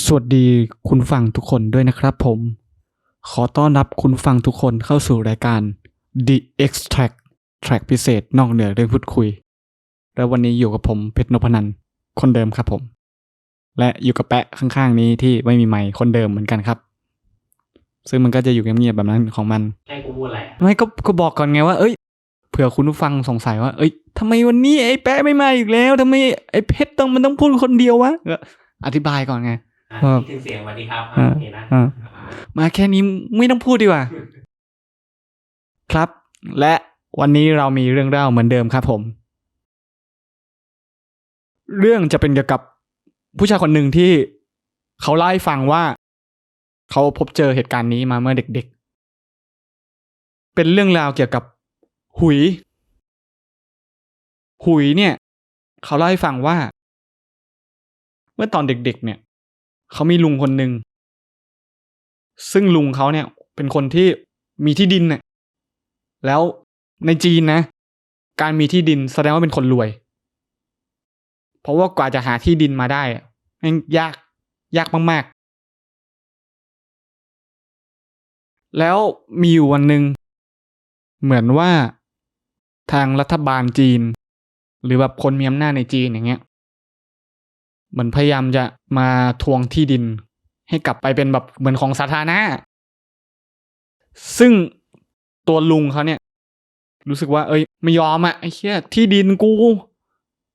สวัสดีคุณฟังทุกคนด้วยนะครับผม ขอต้อนรับคุณฟังทุกคนเข้าสู่รายการ The Extract แทร็กพิเศษนอกเหนือเรื่องพูดคุย และวันนี้อยู่กับผมเพชรนพนันท์คนเดิมครับผม และอยู่กับแปะข้างๆนี้ที่ไม่มีไมค์คนเดิมเหมือนกันครับ ซึ่งมันก็จะอยู่เงียบๆแบบนั้นของมันให้กูพูดอะไรอะไม่ก็ก็บอกก่อนไงว่า เอ้ยเผื่อคุณผู้ฟังสงสัยว่า เอ้ยทำไมวันนี้ไอ้แป๊ะไม่มาอีกแล้วทำไมไอ้เพชรต้องมันต้องพูดคนเดียววะก็อธิบายก่อนไงอะ ครับคิดถึงเสียงสวัสดีครับอ่าโอเคนะอ่ามาแค่นี้ไม่ต้องพูดดีกว่า ครับ และวันนี้เรามีเรื่องเล่าเหมือนเดิมครับผม เรื่องจะเป็นเกี่ยวกับผู้ชายคนหนึ่งที่เขาเล่าให้ฟังว่าเขาพบเจอเหตุการณ์นี้มาเมื่อเด็กๆ เป็นเรื่องราวเกี่ยวกับหุย หุยเนี่ย เขาเล่าให้ฟังว่า เมื่อตอนเด็ก ๆ เนี่ย เขามีลุงคนหนึ่งซึ่งลุงเขาเนี่ย เป็นคนที่มีที่ดินเนี่ยแล้วในจีนนะ การมีที่ดินแสดงว่าเป็นคนรวย เพราะว่ากว่าจะหาที่ดินมาได้มันยากยากมากๆ แล้วมีอยู่วันหนึ่งเหมือนว่าทางรัฐบาลจีน หรือแบบคนมีอำนาจในจีนอย่างเงี้ย เหมือนพยายามจะมาทวงที่ดิน ให้กลับไปเป็นแบบเหมือนของสาธารณะ ซึ่งตัวลุงเขาเนี่ย รู้สึกว่า เอ้ย ไม่ยอมอะไอ้เหี้ยที่ดินกู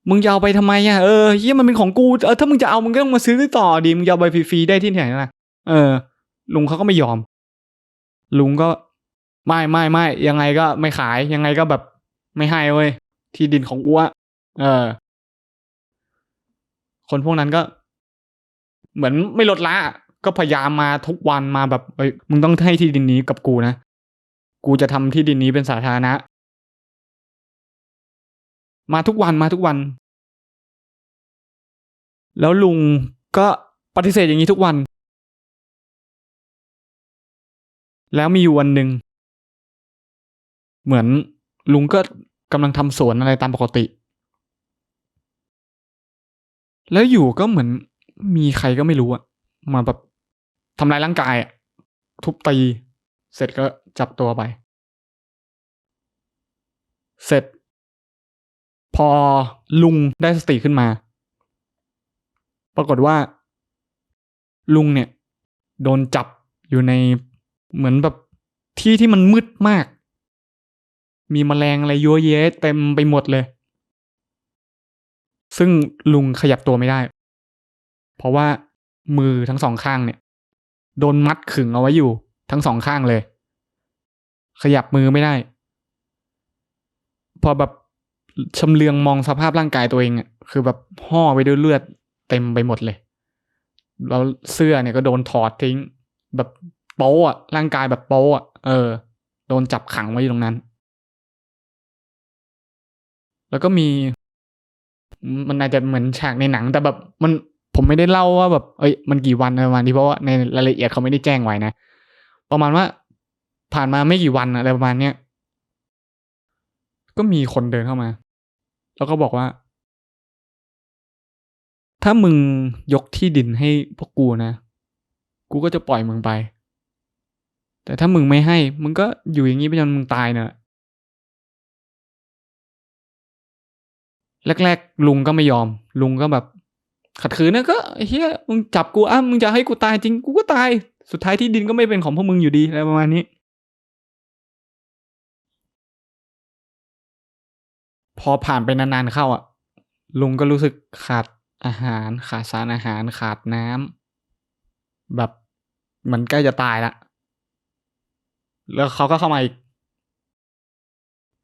มึงจะเอาไปทำไมอะเออเหี้ยมันเป็นของกูเออถ้ามึงจะเอามึงก็ต้องมาซื้อต่อดีมึงจะเอาไปฟรีๆได้ที่ไหนล่ะเออ ลุงเขาก็ไม่ยอม ลุงก็ไม่ไม่ไม่ยังไงก็ไม่ขายยังไงก็แบบไม่ให้เว้ยที่ดินของอ้วเออ คนพวกนั้นก็ เหมือนไม่ลดละ ก็พยายามมาทุกวันมาแบบเอ้ยมึงต้องให้ที่ดินนี้กับกูนะ กูจะทำที่ดินนี้เป็นสาธารณะ มาทุกวันมาทุกวัน แล้วลุงก็ปฏิเสธอย่างนี้ทุกวัน แล้วมีอยู่วันหนึ่ง เหมือนลุงก็กำลังทำสวนอะไรตามปกติ แล้วอยู่ก็เหมือนมีใครก็ไม่รู้อะมาแบบทำร้ายร่างกายอะทุบตี เสร็จก็จับตัวไป เสร็จ พอลุงได้สติขึ้นมา ปรากฏว่า ลุงเนี่ย โดนจับอยู่ในเหมือนแบบที่ที่มันมืดมาก มีแมลงอะไรยั่วเย้เต็มไปหมดเลย ซึ่งลุงขยับตัวไม่ได้ เพราะว่ามือทั้งสองข้างเนี่ย โดนมัดขึงเอาไว้อยู่ทั้งสองข้างเลย ขยับมือไม่ได้ พอแบบชำเลืองมองสภาพร่างกายตัวเองอะคือแบบห่อไปด้วยเลือดเต็มไปหมดเลย แล้วเสื้อเนี่ยก็โดนถอดทิ้ง แบบโป๊ะร่างกายแบบโป๊ะอะเออ โดนจับขังไว้อยู่ตรงนั้น แล้วก็มี มันอาจจะเหมือนฉากในหนัง แต่แบบมันผมไม่ได้เล่าว่าแบบเอ้ยมันกี่วันอะไรประมาณนี้เพราะว่าในรายละเอียดเขาไม่ได้แจ้งไว้นะประมาณว่าผ่านมาไม่กี่วันอะไรประมาณเนี้ยก็มีคนเดินเข้ามา แล้วก็บอกว่า ถ้ามึงยกที่ดินให้พวกกูนะ กูก็จะปล่อยมึงไป แต่ถ้ามึงไม่ให้ มึงก็อยู่อย่างนี้ไปจนมึงตายเนอะ แรกๆ ลุงก็ไม่ยอม ลุงก็แบบ ขัดขืนนะก็เฮียมึงจับกูอ้ามึงจะให้กูตายจริงกูก็ตาย สุดท้ายที่ดินก็ไม่เป็นของพวกมึงอยู่ดีอะไรประมาณนี้ พอผ่านไปนานๆเข้าอะ ลุงก็รู้สึกขาดอาหารขาดสารอาหารขาดน้ำแบบเหมือนใกล้จะตายละแล้วเขาก็เข้ามาอีก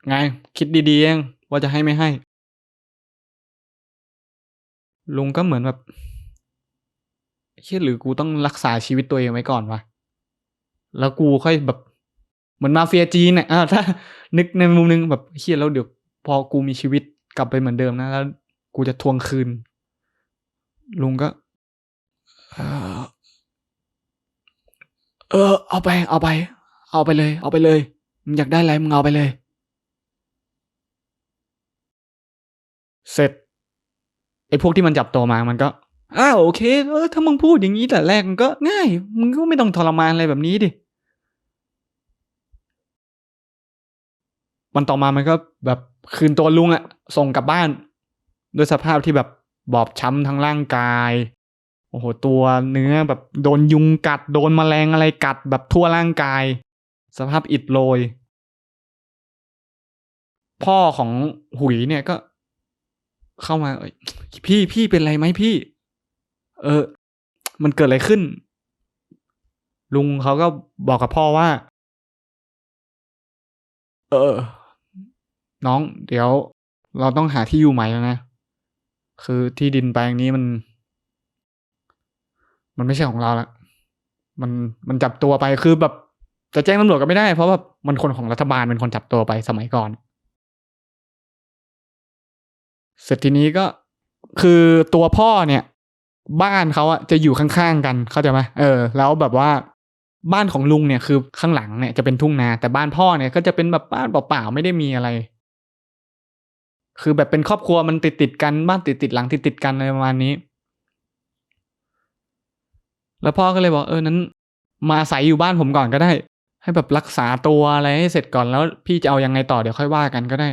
ไง คิดดีๆเองว่าจะให้ไม่ให้ ลุงก็เหมือนแบบเชื่อหรือกูต้องรักษาชีวิตตัวเองไว้ก่อนวะแล้วกูค่อยแบบเหมือนมาเฟียจีนเนี่ยอ่าถ้า นึกในมุมนึงแบบเฮียแล้วเดี๋ยวพอกูมีชีวิตกลับไปเหมือนเดิมนะแล้วกูจะทวงคืน ลุงก็ เออเออ เอาไป เอาไป เอาไปเลย เอาไปเลยมึงอยากได้อะไรมึงเอาไปเลย เสร็จ พวกที่มันจับตัวมามันก็อ้าวโอเคเออถ้ามึงพูดอย่างนี้แต่แรกมันก็ง่ายมึงก็ไม่ต้องทรมานอะไรแบบนี้ดิวันต่อมามันก็แบบคืนตัวลุงอะส่งกลับบ้าน ด้วยสภาพที่แบบบอบช้ำทั้งร่างกาย โอ้โห ตัวเนื้อแบบโดนยุงกัด โดนแมลงอะไรกัดแบบทั่วร่างกาย สภาพอิดโรย พ่อของหุยเนี่ยก็ เข้ามาเอ้ยพี่พี่เป็นไรไหมพี่ เออ มันเกิดอะไรขึ้น ลุงเขาก็บอกกับพ่อว่า เออ น้อง เดี๋ยว เราต้องหาที่อยู่ใหม่แล้วนะ คือที่ดินแปลงนี้มัน มันไม่ใช่ของเราละมันมันจับตัวไปคือแบบจะแจ้งตำรวจก็ไม่ได้เพราะว่ามันคนของรัฐบาลเป็นคนจับตัวไปสมัยก่อน เสร็จทีนี้ก็คือตัวพ่อเนี่ย บ้านเขาอะจะอยู่ข้างๆกันเข้าใจไหมเออ แล้วแบบว่าบ้านของลุงเนี่ยคือข้างหลังเนี่ยจะเป็นทุ่งนา แต่บ้านพ่อเนี่ยก็จะเป็นแบบบ้านเปล่าๆไม่ได้มีอะไร คือแบบเป็นครอบครัวมันติดติดๆกันบ้านติดติดๆหลังติดติดๆกันอะไรประมาณนี้ แล้วพ่อก็เลยบอกเออนั้น มาอาศัยอยู่บ้านผมก่อนก็ได้ ให้แบบรักษาตัวอะไรให้เสร็จก่อนแล้วพี่จะเอายังไงต่อเดี๋ยวค่อยว่ากันก็ได้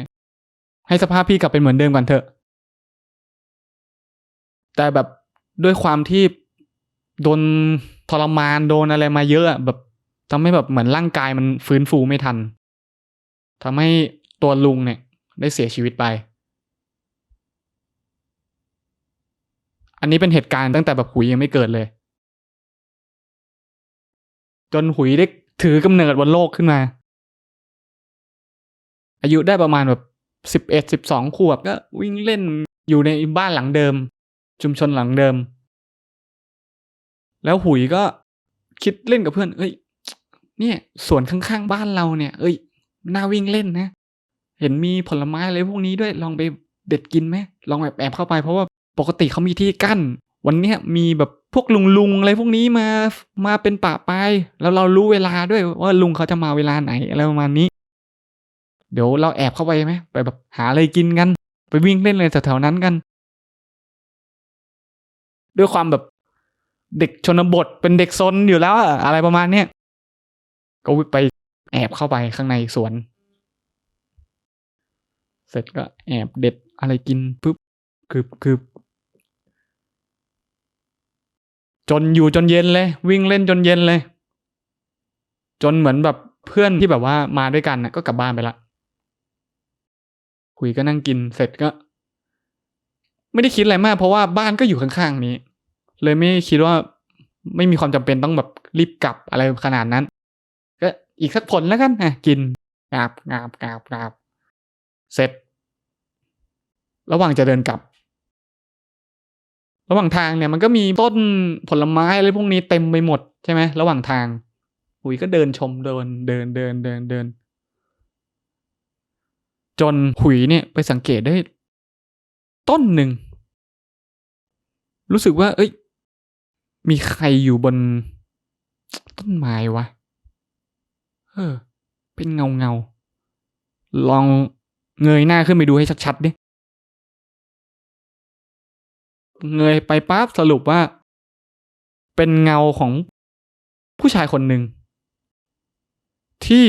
ให้สภาพพี่กลับเป็นเหมือนเดิมก่อนเถอะ แต่แบบด้วยความที่โดนทรมานโดนอะไรมาเยอะอะแบบทำให้แบบเหมือนร่างกายมันฟื้นฟูไม่ทันทำให้ตัวลุงเนี่ย ได้เสียชีวิตไป อันนี้เป็นเหตุการณ์ตั้งแต่แบบหุยยังไม่เกิดเลย จนหุยได้ถือกำเนิดบนโลกขึ้นมา อายุได้ประมาณแบบสิบเอ็ดสิบสองขวบก็วิ่งเล่นอยู่ในบ้านหลังเดิม ชุมชนหลังเดิม แล้วหุยก็คิดเล่นกับเพื่อน เอ้ย เนี่ยสวนข้างๆบ้านเราเนี่ย เอ้ยน่าวิ่งเล่นนะ เห็นมีผลไม้อะไรพวกนี้ด้วยลองไปเด็ดกินไหมลองแบบแอบเข้าไปเพราะว่าปกติเขามีที่กั้น วันเนี้ยมีแบบพวกลุงลุงๆอะไรพวกนี้มามาเป็นป่าปายแล้วเรารู้เวลาด้วยว่าลุงเขาจะมาเวลาไหนอะไรประมาณนี้ เดี๋ยวเราแอบเข้าไปไหมไปแบบหาอะไรกินกัน ไปวิ่งเล่นเลยแถวๆนั้นกัน ด้วยความแบบเด็กชนบทเป็นเด็กซนอยู่แล้วอะอะไรประมาณเนี้ยก็ไปแอบเข้าไปข้างในสวน เสร็จก็แอบเด็ดอะไรกินปุ๊บคือคือจนอยู่จนเย็นเลย วิ่งเล่นจนเย็นเลย จนเหมือนแบบเพื่อนที่แบบว่ามาด้วยกันนะก็กลับบ้านไปละคุยก็นั่งกินเสร็จก็ ไม่ได้คิดอะไรมาก เพราะว่าบ้านก็อยู่ข้างๆนี้ เลยไม่คิดว่าไม่มีความจำเป็นต้องแบบรีบกลับอะไรขนาดนั้น ก็อีกสักผลแล้วกันอะกินกราบกราบกราบกราบเสร็จ ระหว่างจะเดินกลับ ระหว่างทางเนี่ยมันก็มีต้นผลไม้อะไรพวกนี้เต็มไปหมดใช่ไหมระหว่างทางหุยก็เดินชมเดินเดินเดินเดินเดิน จนหุยเนี่ยไปสังเกตได้ ต้นหนึ่ง รู้สึกว่า เอ้ย มีใครอยู่บน ต้นไม้วะ เออ เป็นเงาเงา ลองเงยหน้าขึ้นไปดูให้ชัดๆดิ เงยไปปั๊บสรุปว่า เป็นเงาของผู้ชายคนหนึ่ง ที่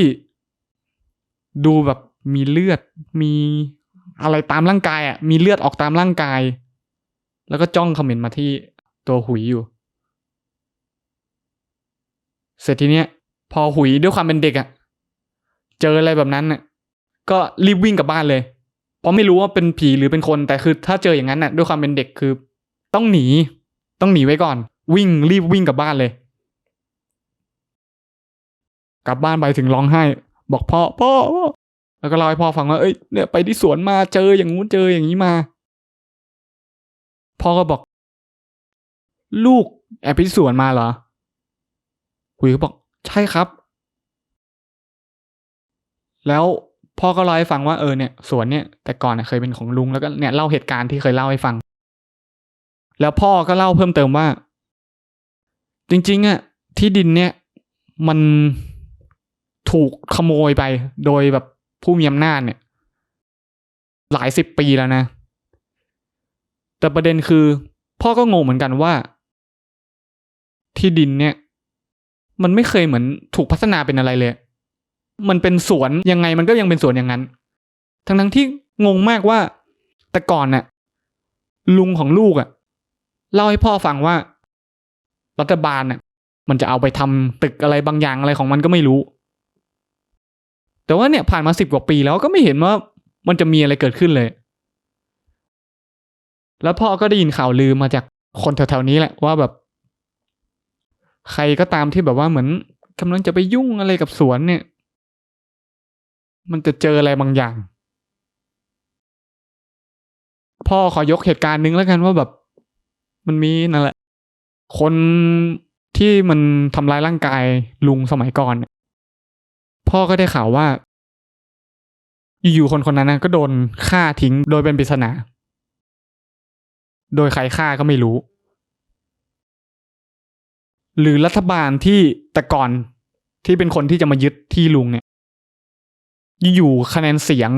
ดูแบบมีเลือดมี อะไรตามร่างกายอะมีเลือดออกตามร่างกาย แล้วก็จ้องเขม็นต์มาที่ตัวหุยอยู่ เสร็จทีเนี้ย พอหุยด้วยความเป็นเด็กอะ เจออะไรแบบนั้นน่ะก็รีบวิ่งกลับบ้านเลย เพราะไม่รู้ว่าเป็นผีหรือเป็นคนแต่คือถ้าเจออย่างนั้นน่ะ ด้วยความเป็นเด็กคือ ต้องหนี ต้องหนีไว้ก่อน วิ่งรีบวิ่งกลับบ้านเลย กลับบ้านไปถึงร้องไห้ บอกพ่อพ่อ แล้วก็เล่าให้พ่อฟังว่าเอ้ยเนี่ยไปที่สวนมาเจออย่างงู้นเจออย่างนี้มาพ่อก็บอก ลูกแอบไปที่สวนมาเหรอหุยก็บอก ใช่ครับ แล้วพ่อก็เล่าให้ฟังว่าเออเนี่ยสวนเนี่ยแต่ก่อนน่ะเคยเป็นของลุงแล้วก็เนี่ยเล่าเหตุการณ์ที่เคยเล่าให้ฟัง แล้วพ่อก็เล่าเพิ่มเติมว่า จริงๆอะที่ดินเนี่ยมันถูกขโมยไปโดยแบบ ผู้มีอำนาจเนี่ย หลายสิบปีแล้วนะ แต่ประเด็นคือ พ่อก็งงเหมือนกันว่า ที่ดินเนี่ย มันไม่เคยเหมือนถูกพัฒนาเป็นอะไรเลย มันเป็นสวนยังไงมันก็ยังเป็นสวนอย่างนั้น ทั้งทั้งๆที่งงมากว่า แต่ก่อนน่ะลุงของลูกอะเล่าให้พ่อฟังว่า รัฐบาลน่ะมันจะเอาไปทำตึกอะไรบางอย่างอะไรของมันก็ไม่รู้ แต่ว่าเนี่ยผ่านมาสิบกว่าปีแล้วก็ไม่เห็นว่ามันจะมีอะไรเกิดขึ้นเลย แล้วพ่อก็ได้ยินข่าวลือมาจากคนแถวๆนี้แหละว่าแบบ ใครก็ตามที่แบบว่าเหมือนกำลังจะไปยุ่งอะไรกับสวนเนี่ย มันจะเจออะไรบางอย่าง พ่อขอยกเหตุการณ์นึงแล้วกันว่าแบบ มันมีนั่นแหละ คนที่มันทำร้ายร่างกายลุงสมัยก่อนเนี่ย พ่อก็ได้ข่าวว่า อยู่ๆคนคนนั้นก็โดนฆ่าทิ้งโดยเป็นปริศนา โดยใครฆ่าก็ไม่รู้ หรือรัฐบาลที่แต่ก่อนที่เป็นคนที่จะมายึดที่ลุงเนี่ย อยู่ๆคะแนนเสียง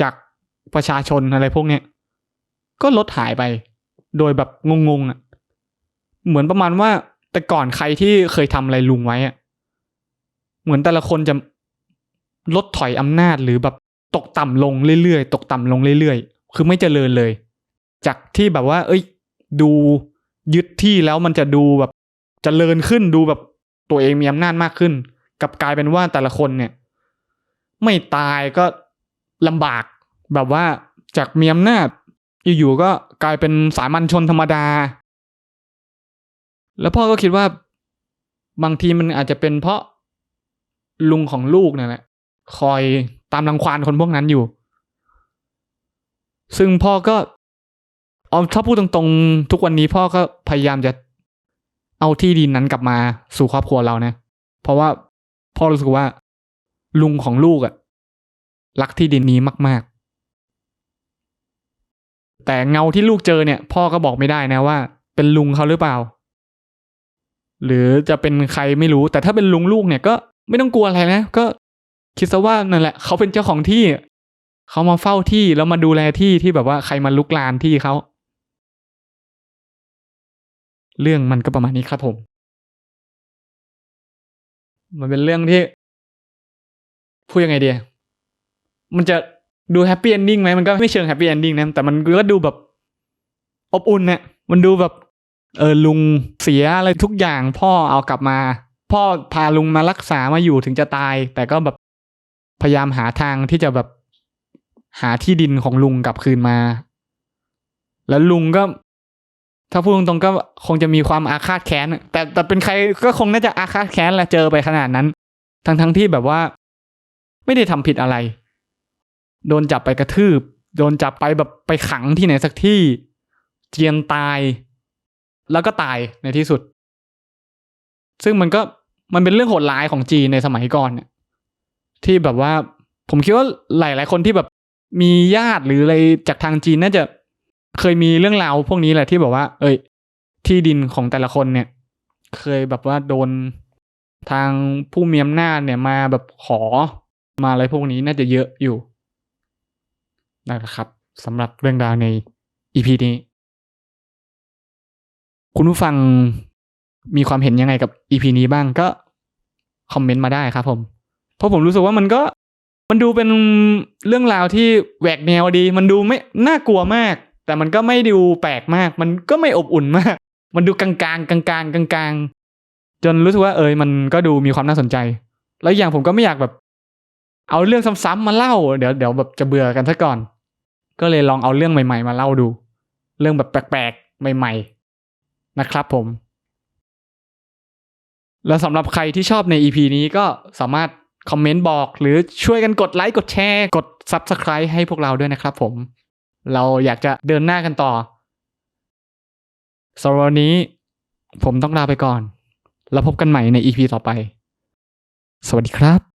จากประชาชนอะไรพวกเนี้ยก็ลดหายไป โดยแบบงงๆอะ เหมือนประมาณว่าแต่ก่อนใครที่เคยทำอะไรลุงไว้อะ เหมือนแต่ละคนจะลดถอยอำนาจหรือแบบตกต่ำลงเรื่อยๆ ตกต่ำลงเรื่อยๆ คือไม่เจริญเลย จากที่แบบว่า เอ้ย ดูยึดที่แล้วมันจะดูแบบเจริญขึ้นดูแบบตัวเองมีอำนาจมากขึ้น กับกลายเป็นว่าแต่ละคนเนี่ย ไม่ตายก็ลำบากแบบว่าจากมีอำนาจอยู่ๆก็กลายเป็นสามัญชนธรรมดา แล้วพ่อก็คิดว่าบางทีมันอาจจะเป็นเพราะ ลุงของลูกนั่นแหละคอยตามรังควานคนพวกนั้นอยู่ ซึ่งพ่อก็เอาถ้าพูดตรงๆ ทุกวันนี้พ่อก็พยายามจะเอาที่ดินนั้นกลับมาสู่ครอบครัวเรานะ เพราะว่าพ่อรู้สึกว่า ลุงของลูกอะรักที่ดินนี้มากๆ แต่เงาที่ลูกเจอเนี่ย พ่อก็บอกไม่ได้นะว่า เป็นลุงเขาหรือเปล่า หรือจะเป็นใครไม่รู้ แต่ถ้าเป็นลุงลูกเนี่ยก็ ไม่ต้องกลัวอะไรนะ ก็คิดซะว่านั่นแหละ เขาเป็นเจ้าของที่ เขามาเฝ้าที่แล้วมาดูแลที่ที่แบบว่าใครมาลุกลานที่เขา เรื่องมันก็ประมาณนี้ครับผม มันเป็นเรื่องที่พูดยังไงดีมันจะดูแฮปปี้เอนดิ้งไหมมันก็ไม่เชิงแฮปปี้เอนดิ้งนะแต่มันก็ดูแบบ อบอุ่นเนี่ยมันดูแบบ เออลุงเสียอะไรทุกอย่างพ่อเอากลับมา พ่อพาลุงมารักษามาอยู่ถึงจะตาย แต่ก็แบบพยายามหาทางที่จะแบบหาที่ดินของลุงกลับคืนมา แล้วลุงก็ ถ้าพูดตรงๆก็คงจะมีความอาฆาตแค้นแต่แต่เป็นใครก็คงน่าจะอาฆาตแค้นแหละเจอไปขนาดนั้น ทั้งทั้งที่แบบว่า ไม่ได้ทำผิดอะไร โดนจับไปกระทืบ โดนจับไปแบบไปขังที่ไหนสักที่ เจียนตาย แล้วก็ตายในที่สุด ซึ่งมันก็ มันเป็นเรื่องโหดร้ายของจีนในสมัยก่อนเนี่ยที่แบบว่าผมคิดว่าหลาย ๆ คนที่แบบมีญาติหรืออะไรจากทางจีนน่าจะเคยมีเรื่องราวพวกนี้แหละที่แบบว่า เอ้ย ที่ดินของแต่ละคนเนี่ย เคยแบบว่าโดนทางผู้มีอำนาจเนี่ยมาแบบขอมาอะไรพวกนี้น่าจะเยอะอยู่นะครับสำหรับเรื่องราวใน EP นี้ คุณผู้ฟัง มีความเห็นยังไงกับ EP นี้บ้างก็คอมเมนต์มาได้ครับผม เพราะผมรู้สึกว่ามันก็มันดูเป็นเรื่องราวที่แหวกแนวดี มันดูไม่น่ากลัวมาก แต่มันก็ไม่ดูแปลกมาก มันก็ไม่อบอุ่นมาก มันดูกลางๆกลางๆกลางๆกลางๆจนรู้สึกว่าเอยมันก็ดูมีความน่าสนใจ แล้วอย่างผมก็ไม่อยากแบบ เอาเรื่องซ้ำๆมาเล่า เดี๋ยวเดี๋ยวแบบจะเบื่อกันซะก่อน ก็เลยลองเอาเรื่องใหม่ ๆ มาเล่าดู เรื่องแบบแปลกๆใหม่ ๆ นะครับผม แล้วสำหรับใครที่ชอบใน EP นี้ก็สามารถคอมเมนต์บอก หรือช่วยกันกดไลค์กดแชร์กด Subscribe ให้พวกเราด้วยนะครับผม เราอยากจะเดินหน้ากันต่อสำหรับวันนี้ผมต้องลาไปก่อน แล้วพบกันใหม่ใน EP ต่อไป สวัสดีครับ